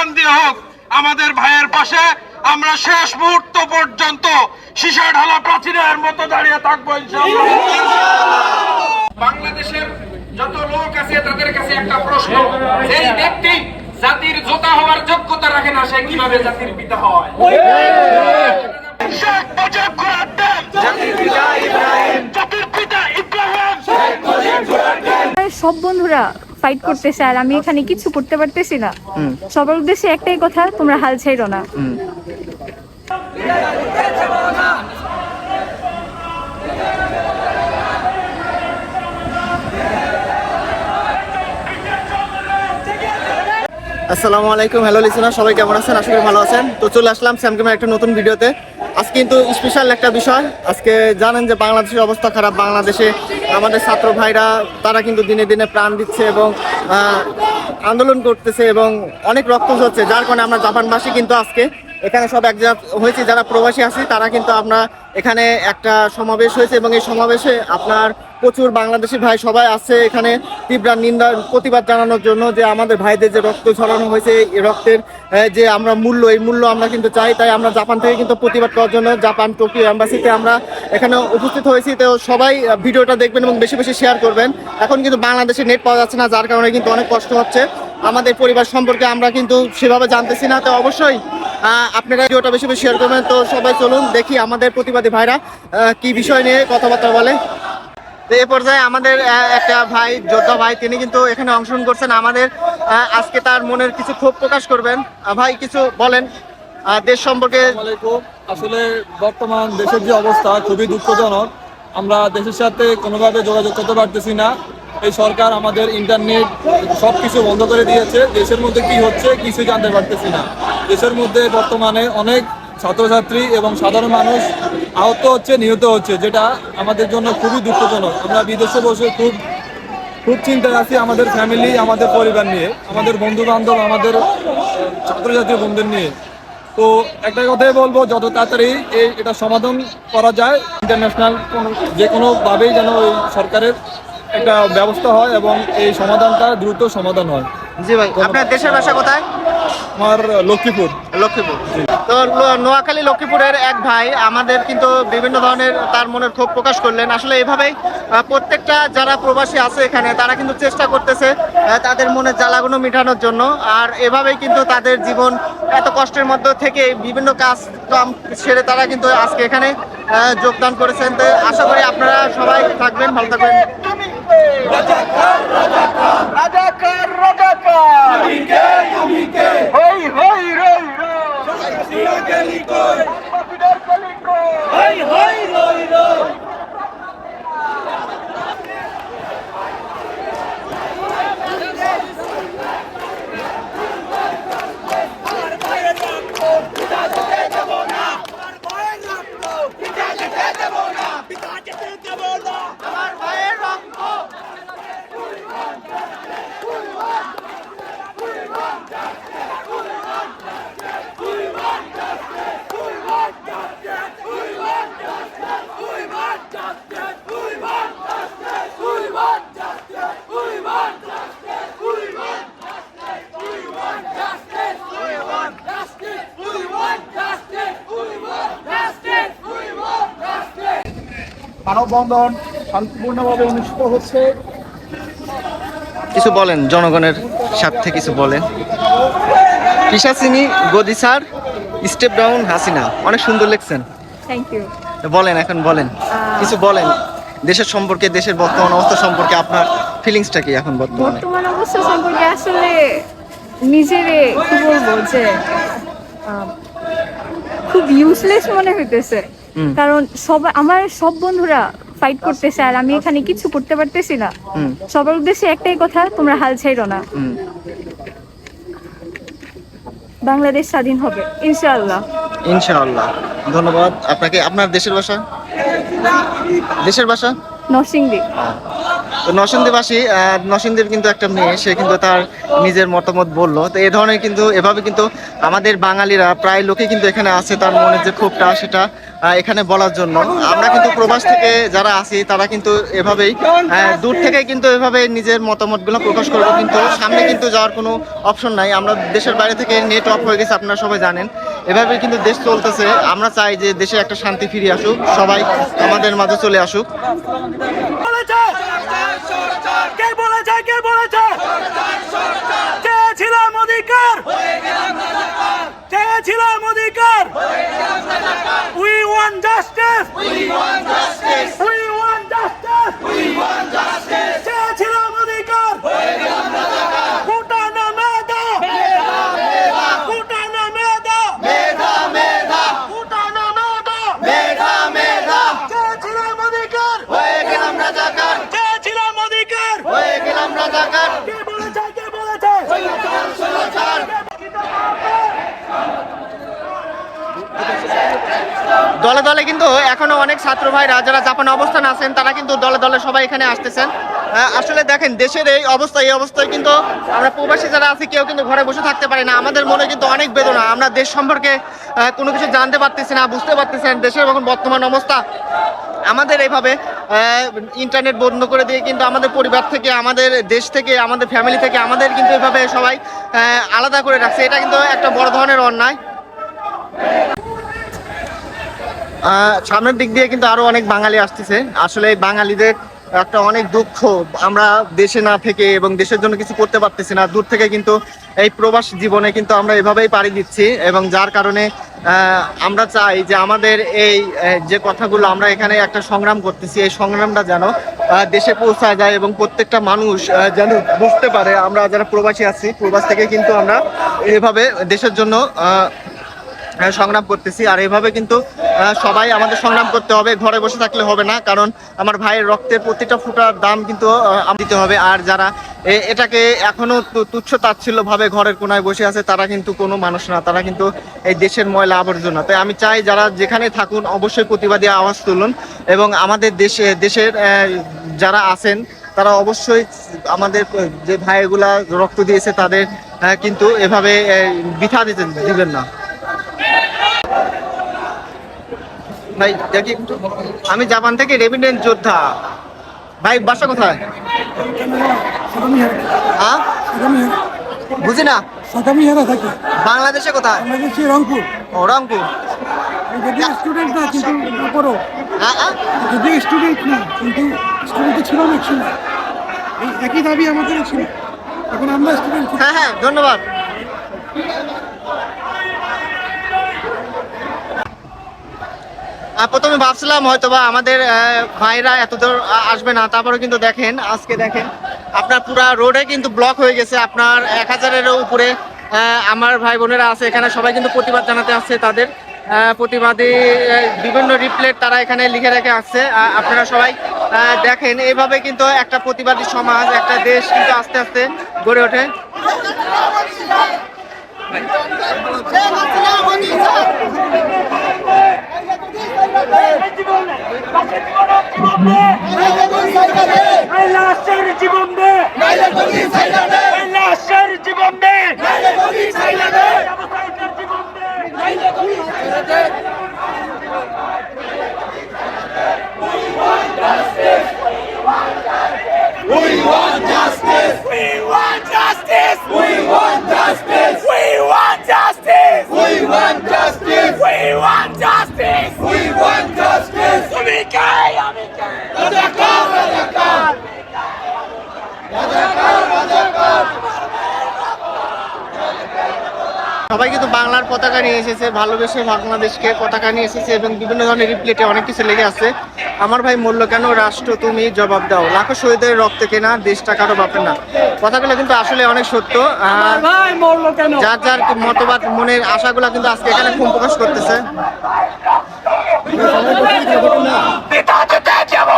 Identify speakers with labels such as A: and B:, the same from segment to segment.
A: প্রাণ দিয়ে হোক আমাদের ভাইয়ের পাশে আমরা শেষ মুহূর্ত পর্যন্ত সীসা ঢালা প্রাচীরের মতো দাঁড়িয়ে থাকব
B: বাংলাদেশের যত লোক আছে তাদের কাছে একটা প্রশ্ন। এই ব্যক্তি জাতির জোতা হওয়ার যোগ্যতা রাখে না সে কীভাবে জাতির পিতা হয়?
A: শেখ মুজিব জাতির পিতা ইব্রাহিম। জাতির পিতা ইব্রাহিম।
C: সব বন্ধুরা ফাইট করতেছে আর আমি এখানে কিছু করতে পারতেছি না। সবার উদ্দেশ্যে একটাই কথা তোমরা হাল ছাইরো না।
D: আসসালামু আলাইকুম হ্যালো লিসনার সবাই কেমন আছেন? আশা করি ভালো আছেন। তো চলে আসলাম স্যামকেমের একটা নতুন ভিডিওতে। আজকে কিন্তু স্পেশাল একটা বিষয়। আজকে জানেন যে বাংলাদেশের অবস্থা খারাপ বাংলাদেশে আমাদের ছাত্র ভাইরা, তারা কিন্তু দিনে দিনে প্রাণ দিচ্ছে এবং আন্দোলন করতেছে এবং অনেক রক্ত হচ্ছে যার কারণে আমরা জাপানবাসী কিন্তু আজকে এখানে সব এক হয়েছে, যারা প্রবাসী আছে, তারা কিন্তু আপনার এখানে একটা সমাবেশ হয়েছে এবং এই সমাবেশে আপনার প্রচুর বাংলাদেশি ভাই সবাই আছে এখানে। তীব্র নিন্দা, প্রতিবাদ জানানোর জন্য যে আমাদের ভাইদের যে রক্ত ঝরানো হয়েছে, এই রক্তের যে আমরা মূল্য, এই মূল্য আমরা কিন্তু চাই, তাই আমরা জাপান থেকে কিন্তু প্রতিবাদ করার জন্য জাপান টোকিও অ্যাম্বাসিতে আমরা এখানে উপস্থিত হয়েছি। তো সবাই ভিডিওটা দেখবেন এবং বেশি বেশি শেয়ার করবেন। এখন কিন্তু বাংলাদেশে নেট পাওয়া যাচ্ছে না, যার কারণে কিন্তু অনেক কষ্ট হচ্ছে। আমাদের পরিবার সম্পর্কে আমরা কিন্তু সেভাবে জানতেছি না, তো অবশ্যই আপনারা ভিডিওটা বেশি বেশি শেয়ার করবেন। তো সবাই চলুন, দেখি আমাদের প্রতিবাদী ভাইরা কি বিষয় নিয়ে কথাবার্তা বলে। তো এ পর্যায়ে আমাদের একটা ভাই, যোদ্ধা ভাই, তিনি কিন্তু এখানে অংশগ্রহণ করছেন। আমাদের আজকে তার মনের কিছু ক্ষোভ প্রকাশ করবেন। ভাই, কিছু বলেন। দেশ সম্পর্কে
E: আসলে বর্তমান দেশের যে অবস্থা খুবই দুঃখজনক। আমরা দেশের সাথে কোনোভাবে যোগাযোগ করতে পারতেছি না। এই সরকার আমাদের ইন্টারনেট সব কিছু বন্ধ করে দিয়েছে। দেশের মধ্যে কি হচ্ছে কিছু জানতে পারতেছি না। দেশের মধ্যে বর্তমানে অনেক ছাত্রছাত্রী এবং সাধারণ মানুষ আহত হচ্ছে, নিহত হচ্ছে, যেটা আমাদের জন্য খুবই দুঃখজনক। আমরা বিদেশে বসে খুব খুব চিন্তায় আছি আমাদের ফ্যামিলি আমাদের পরিবার নিয়ে, আমাদের বন্ধু বান্ধব আমাদের ছাত্রছাত্রী বন্ধুদের নিয়ে। তো একটা কথাই বলব, যত তাড়াতাড়ি এই, এটা সমাধান করা যায় ইন্টারন্যাশনাল কোনো যে কোনোভাবেই যেন ওই সরকারের একটা ব্যবস্থা হয় এবং এই সমাধানটা দ্রুত সমাধান হয়।
D: জি ভাই আপনার দেশের ভাষা কোথায়?
E: আমার লক্ষ্মীপুর।
D: লক্ষ্মীপুর। তো নোয়াখালী লক্ষ্মীপুরের এক ভাই আমাদের কিন্তু বিভিন্ন ধরনের তার মনের ক্ষোভ প্রকাশ করলেন। আসলে এভাবেই প্রত্যেকটা যারা প্রবাসী আছে এখানে তারা কিন্তু চেষ্টা করতেছে তাদের মনের জ্বালাগুলো মেটানোর জন্য। আর এভাবেই কিন্তু তাদের জীবন এত কষ্টের মধ্যে থেকে বিভিন্ন কাজ কাম সেরে তারা কিন্তু আজকে এখানে যোগদান করেছেন। তো আশা করি আপনারা সবাই থাকবেন ভালো থাকবেন।
A: রাজাকার রাজাকার। হই হই রই হই হই রই রই।
E: মানববন্ধন শান্তিপূর্ণভাবে অনুষ্ঠিত হচ্ছে।
D: কিছু বলেন জনগণের স্বার্থে কিছু বলেন। পিসাসিনী গদি স্যার স্টেপ ডাউন হাসিনা অনেক সুন্দর লিখছেন।
C: থ্যাংক ইউ
D: বলেন এখন বলেন। কিছু বলেন দেশের সম্পর্কে দেশের বর্তমান অবস্থা সম্পর্কে আপনার ফিলিংসটা কি এখন বর্তমানে?
C: বর্তমান অবস্থা সম্পর্কে আসলে নিজেরে কি বলব যে খুব ইউজলেস মনে হইতেছে। কারণ সবাই আমার সব বন্ধুরা ফাইট করতেছে আর আমি এখানে কিছু করতে পারতেছি না। সবার উদ্দেশ্যে একটাই কথা তোমরা হাল ছাইরো না। বাংলাদেশ স্বাধীন হবে ইনশাআল্লাহ।
D: ইনশাআল্লাহ। ধন্যবাদ। আপনাকে আপনার দেশের ভাষা? দেশের ভাষা?
C: নরসিংদী।
D: তো নরসিংদীবাসী নরসিংদীর কিন্তু একটা মেয়ে সে কিন্তু তার নিজের মতামত বলল। তো এই ধরনের কিন্তু এভাবে কিন্তু আমাদের বাঙালিরা প্রায় লোকে কিন্তু এখানে আছে তার মনের যে ক্ষোভটা সেটা এখানে বলার জন্য। আমরা কিন্তু প্রবাস থেকে যারা আছি, তারা কিন্তু এভাবেই দূর থেকে কিন্তু এভাবে নিজের মতামতগুলো প্রকাশ করব। কিন্তু সামনে কিন্তু যাওয়ার কোনো অপশন নাই। আমরা দেশের বাইরে থেকে নেট অফ হয়ে গেছে, আপনারা সবাই জানেন। এভাবে কিন্তু দেশ চলতেছে। আমরা চাই যে দেশে একটা শান্তি ফিরে আসুক, সবাই আমাদের মাঝে চলে আসুক।
F: কে বলেছে? কে বলেছে? চেয়েছিলাম অধিকার চেয়েছিলাম অধিকার we want justice we want justice চেয়েছিলাম অধিকার ফুটানো মেধা ফুটানো মেধা ফুটানো মেধা চেয়েছিলাম অধিকার চেয়েছিলাম অধিকার কে বলেছে কে বলেছে
D: দলে দলে কিন্তু এখনও অনেক ছাত্র ভাইরা যারা জাপানে অবস্থান আছেন, তারা কিন্তু দলে দলে সবাই এখানে আসতেছেন। আসলে দেখেন, দেশের এই অবস্থা, এই অবস্থায় কিন্তু আমরা প্রবাসী যারা আছি, কেউ কিন্তু ঘরে বসে থাকতে পারি না। আমাদের মনে কিন্তু অনেক বেদনা। আমরা দেশ সম্পর্কে কোনো কিছু জানতে পারতেছি না, বুঝতে পারতেছি না দেশের এখন বর্তমান অবস্থা। আমাদের এইভাবে ইন্টারনেট বন্ধ করে দিয়ে কিন্তু আমাদের পরিবার থেকে, আমাদের দেশ থেকে, আমাদের ফ্যামিলি থেকে, আমাদের কিন্তু এভাবে সবাই আলাদা করে রাখছে। এটা কিন্তু একটা বড় ধরনের অন্যায়। সামনের দিক দিয়ে কিন্তু আরও অনেক বাঙালি আসতেছে। আসলে এই বাঙালিদের একটা অনেক দুঃখ আমরা দেশে না থেকে এবং দেশের জন্য কিছু করতে পারতেছি না। দূর থেকে কিন্তু এই প্রবাস জীবনে কিন্তু আমরা এভাবেই পাড়ি দিচ্ছি এবং যার কারণে আমরা চাই যে আমাদের এই যে কথাগুলো আমরা এখানে একটা সংগ্রাম করতেছি, এই সংগ্রামটা যেন দেশে পৌঁছায় যায় এবং প্রত্যেকটা মানুষ যেন বুঝতে পারে আমরা যারা প্রবাসী আছি, প্রবাস থেকে কিন্তু আমরা এভাবে দেশের জন্য সংগ্রাম করতেছি। আর এভাবে কিন্তু সবাই আমাদের সংগ্রাম করতে হবে, ঘরে বসে থাকলে হবে না, কারণ আমার ভাইয়ের রক্তের প্রতিটা ফুটার দাম কিন্তু দিতে হবে। আর যারা এটাকে এখনও তুচ্ছ তাচ্ছিল্য ভাবে ঘরের কোনায় বসে আছে, তারা কিন্তু কোনো মানুষ না, তারা কিন্তু এই দেশের ময়লা আবর্জনা। তাই আমি চাই যারা যেখানে থাকুন, অবশ্যই প্রতিবাদী আওয়াজ তুলুন এবং আমাদের দেশে, দেশের যারা আছেন, তারা অবশ্যই আমাদের যে ভাইগুলা রক্ত দিয়েছে, তাদের কিন্তু এভাবে বৃথা দিতে দিবেন না। ভাই, দেখি। আমি জাপান থেকে রেভিডেন্ট যোদ্ধা। ভাই, বাসা কোথায়? বুঝি না।
G: থাকে
D: বাংলাদেশে কোথায়? ও
G: যদি স্টুডেন্ট? যদি স্টুডেন্ট কিন্তু ছিল একই দাবি আমাদেরও ছিল এখন আমরা
D: হ্যাঁ ধন্যবাদ। প্রথমে ভাবছিলাম হয়তো বা আমাদের ভাইরা এত দূর আসবে না তারপরে কিন্তু দেখেন, আজকে দেখেন, আপনার পুরা রোডে কিন্তু ব্লক হয়ে গেছে, আপনার এক হাজারেরও উপরে আমার ভাই বোনেরা আছে এখানে, সবাই কিন্তু প্রতিবাদ জানাতে আসছে তাদের প্রতিবাদী বিভিন্ন রিপ্লেট তারা এখানে লিখে রেখে আসছে আপনারা সবাই দেখেন এইভাবে কিন্তু একটা প্রতিবাদী সমাজ, একটা দেশ কিন্তু আস্তে আস্তে গড়ে ওঠে।
F: এই দে জীবন দে
D: সবাই কিন্তু বাংলার পতাকা নিয়ে এসেছে ভালোবেসে বাংলাদেশকে পতাকা নিয়ে এসেছে এবং বিভিন্ন ধরনের রিপ্লেটে অনেক কিছু লেগে আছে। আমার ভাই মূল্য কেন রাষ্ট্র তুমি জবাব দাও। লাখো শহীদের রক্ত কেনা দেশটা কারও বাপের না কথাগুলো কিন্তু আসলে অনেক সত্য। যার যার মতবাদ মনের আশাগুলো কিন্তু আজকে এখানে খুব প্রকাশ করতেছে।
F: পিতা যেতে যাব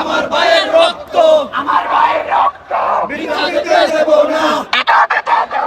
F: আমার ভাইয়ের রক্ত। আমার ভাইয়ের রক্ত পিতা যেতে যাব না পিতা যেতে যাব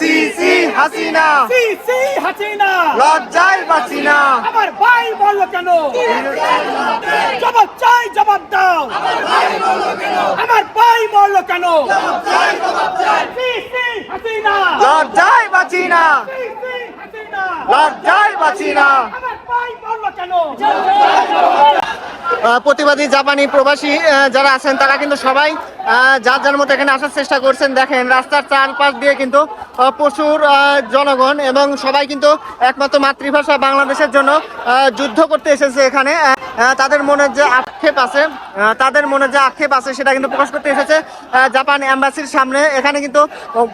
D: সিসি হাসিনা। সিসি হাসিনা। লজ্জায় বাঁচি না
G: আমার ভাই বলল কেন? জবাব চাই জবাব দাও। আমার ভাই বলল কেন? সিসি হাসিনা।
D: লজ্জায় বাঁচি না
G: সিসি হাসিনা।
D: লজ্জায় বাঁচি না
G: আমার ভাই বলল কেন?
D: প্রতিবাদী জাপানি প্রবাসী যারা আছেন, তারা কিন্তু সবাই যার যার মতো এখানে আসার চেষ্টা করছেন। দেখেন, রাস্তার চারপাশ দিয়ে কিন্তু প্রচুর জনগণ এবং সবাই কিন্তু একমাত্র মাতৃভাষা বাংলাদেশের জন্য যুদ্ধ করতে এসেছে এখানে। তাদের মনের যে আক্ষেপ আছে তাদের মনে যে আক্ষেপ আছে, সেটা কিন্তু প্রকাশ করতে এসেছে জাপান অ্যাম্বাসির সামনে। এখানে কিন্তু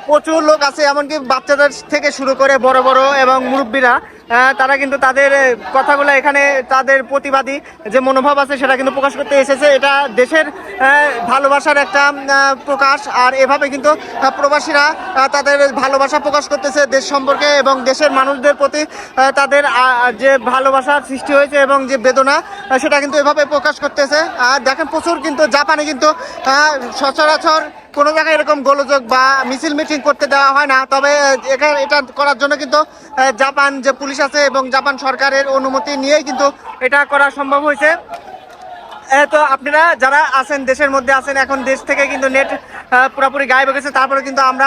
D: প্রচুর লোক আছে, এমনকি বাচ্চাদের থেকে শুরু করে বড় বড় এবং মুরব্বীরা। তারা কিন্তু তাদের কথাগুলো এখানে তাদের প্রতিবাদী যে মনোভাব আছে সেটা কিন্তু প্রকাশ করতে এসেছে। এটা দেশের ভালোবাসার একটা প্রকাশ। আর এভাবে কিন্তু প্রবাসীরা তাদের ভালোবাসা প্রকাশ করতেছে দেশ সম্পর্কে এবং দেশের মানুষদের প্রতি তাদের যে ভালোবাসার সৃষ্টি হয়েছে এবং যে বেদনা সেটা কিন্তু এভাবে প্রকাশ করতেছে। আর দেখেন প্রচুর কিন্তু জাপানে কিন্তু সচরাচর কোনো জায়গায় এরকম গোলযোগ বা মিছিল মিটিং করতে দেওয়া হয় না। তবে এখানে এটা করার জন্য কিন্তু জাপান যে পুলিশ আছে এবং জাপান সরকারের অনুমতি নিয়েই কিন্তু এটা করা সম্ভব হয়েছে। তো আপনারা যারা আছেন, দেশের মধ্যে আছেন, এখন দেশ থেকে কিন্তু নেট পুরোপুরি গায়েব হয়ে গেছে। তারপরে কিন্তু আমরা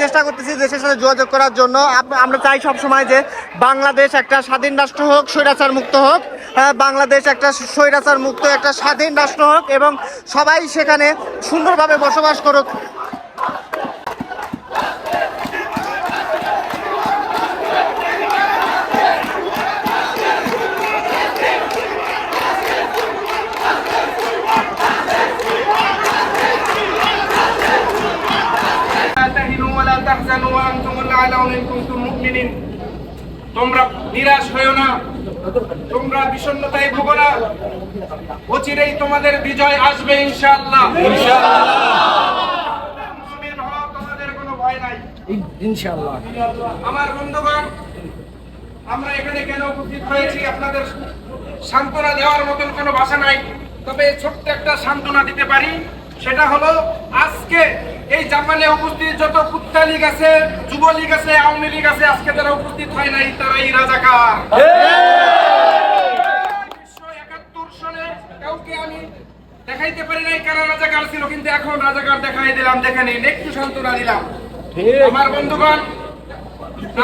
D: চেষ্টা করতেছি দেশের সাথে যোগাযোগ করার জন্য। আমরা চাই সব সময় যে বাংলাদেশ একটা স্বাধীন রাষ্ট্র হোক, স্বৈরাচার মুক্ত হোক। হ্যাঁ, বাংলাদেশ একটা স্বৈরাচার মুক্ত, একটা স্বাধীন রাষ্ট্র হোক এবং সবাই সেখানে সুন্দরভাবে বসবাস করুক।
B: তোমরা নিরাশ হয়েও না। তোমরা বিষণ্ণতায় ভুগো না। অচিরেই তোমাদের বিজয় আসবে ইনশাআল্লাহ। তোমাদের কোনো ভয় নাই। ইনশাআল্লাহ। আমার বন্ধুগণ আমরা এখানে কেন উপস্থিত হয়েছি? আপনাদের সান্ত্বনা দেওয়ার মতন কোনো ভাষা নাই। তবে ছোট্ট একটা সান্ত্বনা দিতে পারি। সেটা হলো আজকে এই জাপানে উপস্থিত যত কুত্তা লীগ আছে যুবলীগ আছে আওয়ামী লীগ আছে আজকে যারা উপস্থিত হয় নাই তারাই রাজাকার। উনিশশো একাত্তর সালে কাউকে আমি দেখাইতে পারি নাই কারা রাজাকার ছিল কিন্তু এখন রাজাকার দেখাই দিলাম দেখে নিন একটু সান্ত্বনা দিলাম। আমার বন্ধুগণ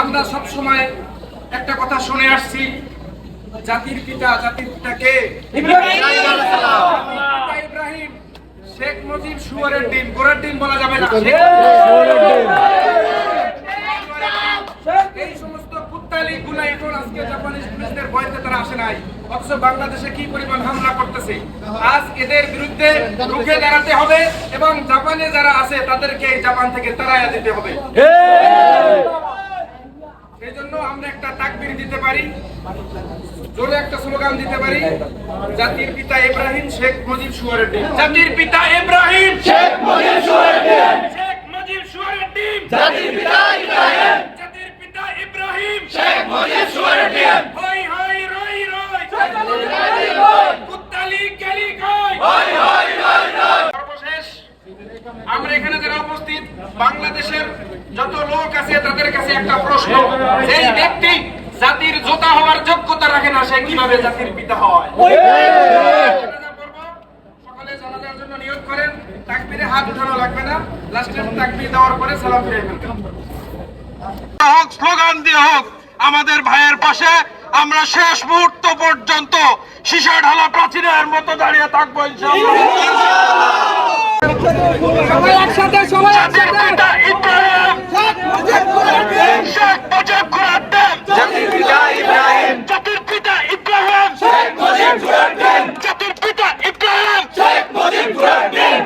B: আমরা সব সময় একটা কথা শুনে আসছি জাতির পিতা জাতির পিতা কে ইব্রাহিম। শেখ মুজিব সুয়ারের ডিম গোড়ার ডিম বলা যাবে না। এই সমস্ত কুত্তা কুত্তালি গুলা এখন আজকে জাপানিজ পুলিশদের ভয়তে তারা আসে নাই। অথচ বাংলাদেশে কি পরিমাণ হামলা করতেছে? আজ এদের বিরুদ্ধে রুখে দাঁড়াতে হবে এবং জাপানে যারা আছে তাদেরকে জাপান থেকে তাড়াইয়া দিতে হবে। সেই জন্য আমরা একটা তাকবির দিতে পারি জোরে একটা স্লোগান দিতে পারি জাতির পিতা ইব্রাহিম শেখ মুজিব সুয়ারের ডিম। জাতির পিতা ইব্রাহিম শেখ মুজিব সুয়ারের ডিম। শেখ মুজিব সুয়ারের ডিম। জাতির পিতা ইব্রাহিম। জাতির পিতা ইব্রাহিম শেখ মুজিব সুয়ারের ডিম। হই হই রই রই। কুত্তালি গেলি কই হই হই রই রই। সর্বশেষ আমরা এখানে যারা উপস্থিত বাংলাদেশের যত লোক আছে তাদের কাছে একটা প্রশ্ন। এই ব্যক্তি জাতির জোতা হওয়ার যোগ্যতা রাখে না সে কীভাবে জাতির পিতা হয়? সকালে জানাজার জন্য নিয়োগ করেন তাকবীরে হাত উঠানো লাগবে না। লাস্টে তাকবীর দেওয়ার পরে সালাম ফিরে
A: হোক স্লোগান দিয়ে হোক আমাদের ভাইয়ের পাশে আমরা শেষ মুহূর্ত পর্যন্ত সীসা ঢালা প্রাচীরের মতো দাঁড়িয়ে থাকব
G: সবাই একসাথে সবাই একসাথে
A: ইব্রাহিম শেখ মুজিব ঘোরাদ্দেন জাতির পিতা ইব্রাহিম জাতির পিতা ইব্রাহিম শেখ মুজিব ঘোরাদ্দেন জাতির পিতা ইব্রাহিম শেখ মুজিব ঘোরাদ্দেন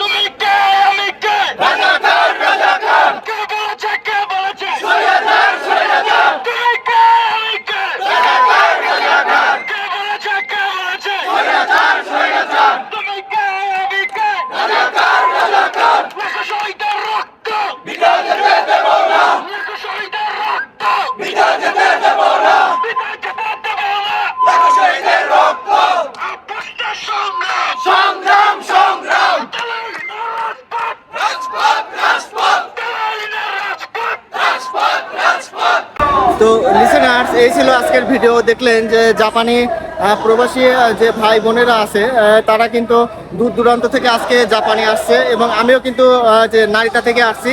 A: তুমি কে আমি কে রাজাকার রাজাকার কে বলেছে কে বলেছে সৈয়দার সৈয়দার তুমি কে আমি কে রাজাকার রাজাকার কে বলেছে কে বলেছে সৈয়দার সৈয়দার তুমি কে আমি কে রাজাকার রাজাকার লাখ শহীদের রক্ত বিটা যেতে দেব না লাখ শহীদের রক্ত বিটা যেতে দেব না বিটা যেতে দেব না লাখ শহীদের রক্ত আপোষটা সংগ্রাম সংগ্রাম সংগ্রাম রাজপথ রাজপথ রাজপথ রাজপথ রাজপথ রাজপথ
D: তো লিসেনার্স এই ছিল আজকের ভিডিও। দেখলেন যে জাপানি প্রবাসী যে ভাই বোনেরা আছে তারা কিন্তু দূর দূরান্ত থেকে আজকে জাপানি আসছে এবং আমিও কিন্তু যে নারীটা থেকে আসছি।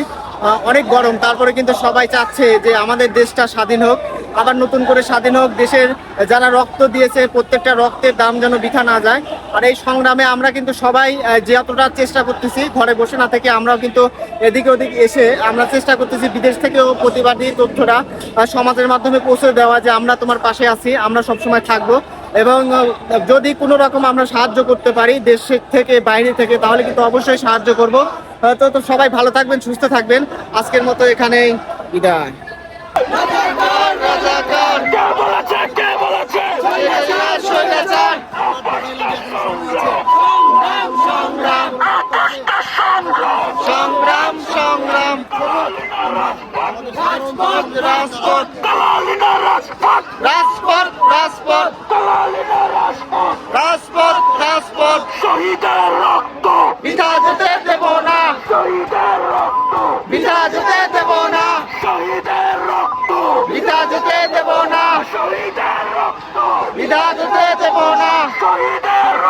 D: অনেক গরম, তারপরে কিন্তু সবাই চাচ্ছে যে আমাদের দেশটা স্বাধীন হোক। আবার নতুন করে স্বাধীন হোক, দেশের যারা রক্ত দিয়েছে, প্রত্যেকটা রক্তের দাম যেন বৃথা না যায়। আর এই সংগ্রামে আমরা কিন্তু সবাই যে এতটা চেষ্টা করতেছি, ঘরে বসে না থেকে আমরাও কিন্তু এদিকে ওদিকে এসে আমরা চেষ্টা করতেছি বিদেশ থেকেও প্রতিবাদী তথ্যটা সমাজের মাধ্যমে পৌঁছে দেওয়া যে আমরা তোমার পাশে আছি, আমরা সবসময় থাকব। এবং যদি কোনো রকম আমরা সাহায্য করতে পারি দেশ থেকে, বাইরে থেকে, তাহলে কিন্তু অবশ্যই সাহায্য করব। তো তো সবাই ভালো থাকবেন, সুস্থ থাকবেন। আজকের মতো এখানেই বিদায়।
A: কে বলেছে? কে বলেছে?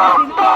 A: Stop!